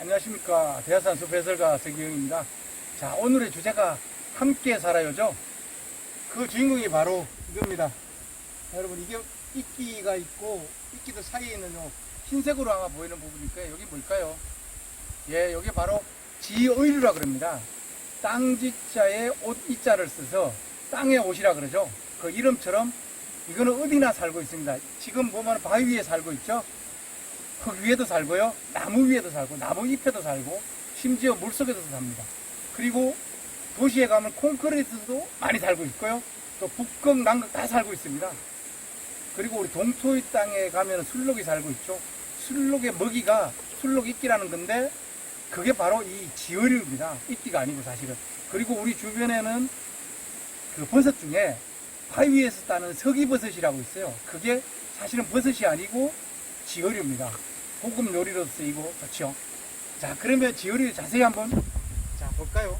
안녕하십니까. 대하산 숲해설가 서기영입니다. 자 오늘의 주제가 함께 살아요죠. 그 주인공이 바로 이겁니다. 여러분 이게 이끼가 있고 이끼들 사이에 있는 요 흰색으로 아마 보이는 부분일 거예요? 여기 뭘까요? 예 여기 바로 지의류라 그럽니다. 땅지자에 옷 이자를 써서 땅의 옷이라 그러죠. 그 이름처럼 이거는 어디나 살고 있습니다. 지금 보면 바위 위에 살고 있죠 흙 위에도 살고요. 나무 위에도 살고, 나무 잎에도 살고, 심지어 물속에도 삽니다. 그리고 도시에 가면 콘크리트도 많이 살고 있고요. 또 북극, 남극 다 살고 있습니다. 그리고 우리 동토의 땅에 가면 술록이 살고 있죠. 술록의 먹이가 술록 이끼라는 건데, 그게 바로 이 지어류입니다. 이끼가 아니고 사실은. 그리고 우리 주변에는 그 버섯 중에 바위 위에서 따는 석이버섯이라고 있어요. 그게 사실은 버섯이 아니고 지어류입니다. 볶음 요리로 쓰이고 좋죠. 자, 그러면 지어류 자세히 한번 자 볼까요?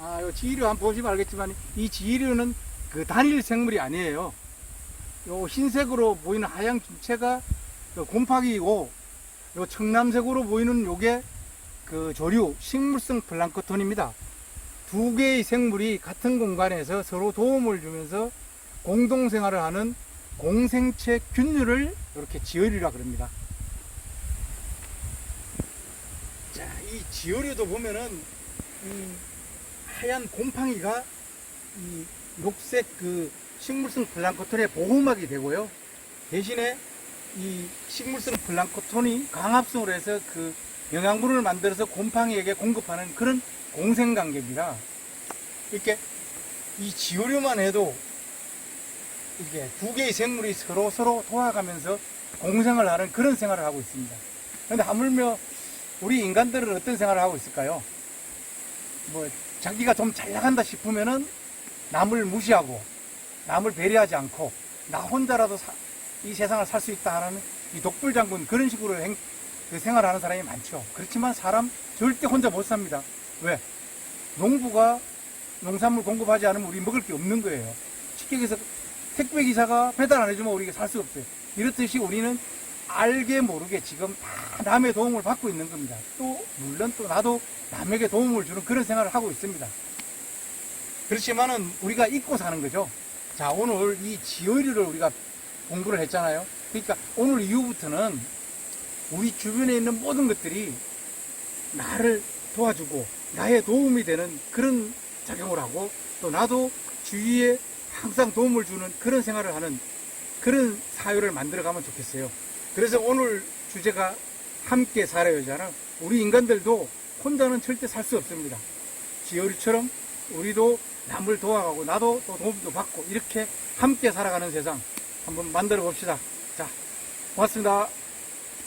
아, 요 지어류 한번 보시면 알겠지만 이 지어류는 그 단일 생물이 아니에요. 요 흰색으로 보이는 하얀 김체가 그 곰팡이고 요 청남색으로 보이는 요게 그 조류 식물성 플랑크톤입니다. 두 개의 생물이 같은 공간에서 서로 도움을 주면서 공동 생활을 하는 공생체 균류를 이렇게 지어류라 그럽니다. 자, 이 지어류도 보면은 이 하얀 곰팡이가 이 녹색 그 식물성 플랑크톤의 보호막이 되고요. 대신에 이 식물성 플랑크톤이 강합성으로 해서 그 영양분을 만들어서 곰팡이에게 공급하는 그런 공생관계입니다. 이렇게 이 지어류만 해도 이게 두 개의 생물이 서로 서로 도와가면서 공생을 하는 그런 생활을 하고 있습니다. 그런데 하물며 우리 인간들은 어떤 생활을 하고 있을까요? 뭐 자기가 좀 잘 나간다 싶으면은 남을 무시하고 남을 배려하지 않고 나 혼자라도 사- 이 세상을 살 수 있다 하는 이 독불 장군 그런 식으로 행, 그 생활하는 사람이 많죠. 그렇지만 사람 절대 혼자 못 삽니다. 왜? 농부가 농산물 공급하지 않으면 우리 먹을 게 없는 거예요. 얘기해서 택배 기사가 배달 안 해주면 우리가 살 수 없어요. 이렇듯이 우리는 알게 모르게 지금 다 남의 도움을 받고 있는 겁니다. 또 물론 또 나도 남에게 도움을 주는 그런 생활을 하고 있습니다. 그렇지만은 우리가 잊고 사는 거죠. 자 오늘 이 지어류를 우리가 공부를 했잖아요. 그러니까 오늘 이후부터는 우리 주변에 있는 모든 것들이 나를 도와주고 나의 도움이 되는 그런 작용을 하고 또 나도 주위에 항상 도움을 주는 그런 생활을 하는 그런 사회를 만들어가면 좋겠어요. 그래서 오늘 주제가 함께 살아요잖아. 우리 인간들도 혼자는 절대 살 수 없습니다. 지어리처럼 우리도 남을 도와가고 나도 또 도움도 받고 이렇게 함께 살아가는 세상 한번 만들어 봅시다. 자, 고맙습니다.